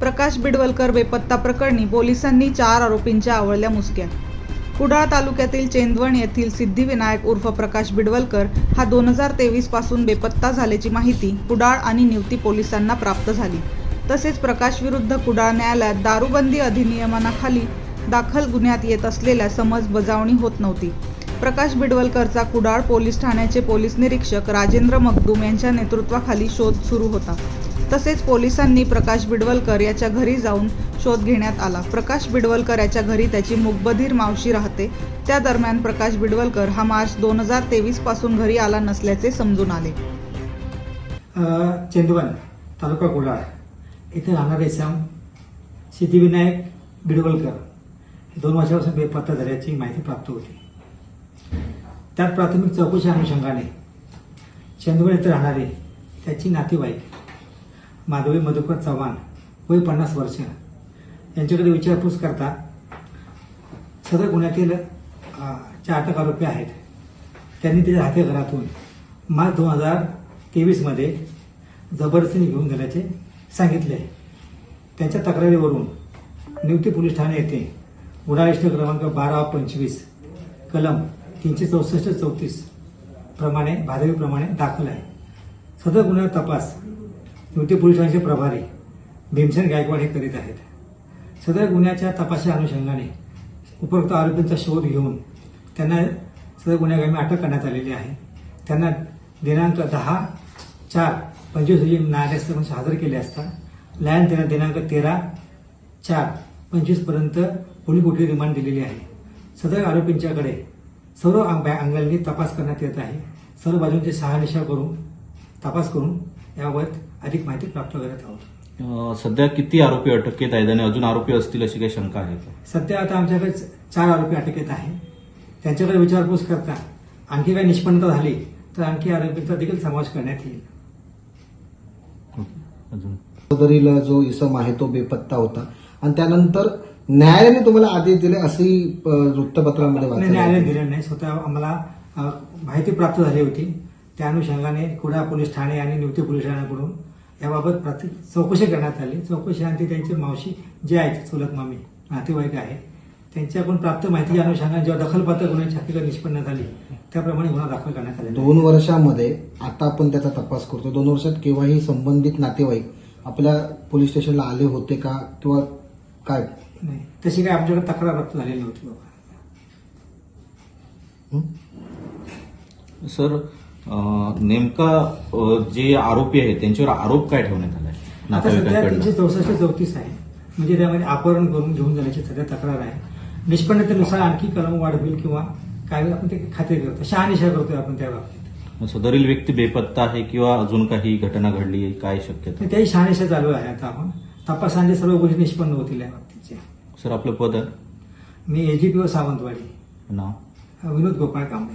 प्रकाश बिडवलकर बेपत्ता प्रकरणी पोलिसांनी चार आरोपींच्या आवळल्या मुसक्या. कुडाळ तालुक्यातील चेंदवण येथील सिद्धिविनायक उर्फ प्रकाश बिडवलकर हा दोन हजार तेवीसपासून बेपत्ता झाल्याची माहिती कुडाळ आणि निवती पोलिसांना प्राप्त झाली. तसेच प्रकाशविरुद्ध कुडाळ न्यायालयात दारूबंदी अधिनियमानाखाली दाखल गुन्ह्यात येत असलेल्या समज बजावणी होत नव्हती. प्रकाश बिडवलकरचा कुडाळ पोलीस ठाण्याचे पोलीस निरीक्षक राजेंद्र मगदूम यांच्या नेतृत्वाखाली शोध सुरू होता. तसेच पोलिसांनी प्रकाश बिडवलकर याच्या घरी जाऊन शोध घेण्यात आला. प्रकाश बिडवलकर याच्या घरी त्याची मुकबधीर मावशी राहते. त्या दरम्यान प्रकाश बिडवलकर हा मार्च दोन हजार तेवीसपासून घरी आला नसल्याचे समजून आले. अ, चेंदवन तालुका कुडाळ इथे राहणारे श्याम सिद्धिविनायक बिडवलकर हे दोन वर्षापासून बेपत्ता झाल्याची माहिती प्राप्त होती. त्यात प्राथमिक चौकशी अनुषंगाने चेंदवण येथे राहणारे त्याची नातेवाईक माधवी मधुकर चव्हाण वय पन्नास वर्ष. यांच्याकडे विचारपूस करता सदर गुन्ह्यातील अ, अटक आरोपी आहेत. त्यांनी त्याच्या हाते घरातून मार्च दोन हजार तेवीसमध्ये जबरदस्तीने घेऊन गेल्याचे सांगितले. त्यांच्या तक्रारीवरून निवती पोलीस ठाणे येथे गुन्हा रजिस्टर क्रमांक बारा पंचवीस कलम तीनशे चौसष्ट चौतीस प्रमाणे भादवीप्रमाणे दाखल आहे. सदर गुन्ह्याचा तपास निवती पोलिसांचे प्रभारी भीमसेन गायकवाड हे करीत आहेत. सदर गुन्ह्याच्या तपासाच्या अनुषंगाने उपरोक्त आरोपींचा शोध घेऊन त्यांना सदर गुन्हेगामी अटक करण्यात आलेली आहे. त्यांना दिनांक दहा चार पंचवीस रोजी न्यायालयासमोर हजर केले असता न्यायालयाने त्यांना दिनांक तेरा चार पंचवीसपर्यंत पोलीस कोठडी रिमांड दिलेली आहे. सदर आरोपींच्याकडे सर्व अंग- अंगांनी तपास करण्यात येत आहे. सर्व बाजूंची शहानिशा करून तपास करून याबाबत अधिक माहिती प्राप्त करत आहोत. सध्या किती आरोपी अटकेत आहेत आणि अजून आरोपी असतील अशी काही शंका आहे का? सध्या आता आमच्याकडे चार आरोपी अटकेत आहे त्यांच्याकडे विचारपूस करता आणखी काही निष्पन्नता झाली तर आणखी आरोपींचा देखील समावेश करण्यात येईल. अजून? सदरील जो इसम आहे तो बेपत्ता होता. आणि त्यानंतर न्यायालयाने तुम्हाला आदेश दिले अशी अ, वृत्तपत्रामध्ये न्यायालय. दिलं नाही. स्वतः आम्हाला अ, माहिती प्राप्त झाली होती. त्या अनुषंगाने कुडा पोलीस ठाणे आणि निवती पोलीस ठाण्याकडून याबाबत प्रति चौकशी करण्यात आली चौकशी आणि त्यांची मावशी जे आहेत चुलत मामी नातेवाईक आहे त्यांच्याकडून प्राप्त माहितीच्या अनुषंगाने जेव्हा दखलपात्र गुन्ह्याची हकीकत निष्पन्न झाली त्याप्रमाणे गुन्हा दाखल करण्यात आहे. दोन वर्षामध्ये आता आपण त्याचा तपास करतो दोन वर्षात केव्हाही संबंधित नातेवाईक आपल्या पोलीस स्टेशनला आले होते का किंवा काय नाही तशी काही आमच्याकडे तक्रार प्राप्त झालेली नव्हती बाबा? सर नेमका जे आरोपी आहेत त्यांच्यावर आरोप काय ठेवण्यात आलाय? आता सध्या तीनशे चौसष्ट चौतीस आहे म्हणजे त्यामध्ये अपहरण करून घेऊन जाण्याची सध्या तक्रार आहे. निष्पन्नतेनुसार आणखी कलम वाढ होईल किंवा काय आपण ते खात्री करतो. शहानिशा करतोय आपण त्या बाबतीत. सदरील व्यक्ती बेपत्ता आहे किंवा अजून काही घटना घडली आहे काय शक्यता? त्याही शहानिशा चालू आहे आता आपण. तपासाने सर्व गोष्टी निष्पन्न होतील या बाबतीच्या सर आपलं पद? आहे मी एजीपीओ सावंतवाडी. नाव? Vinod Gopal Kamble.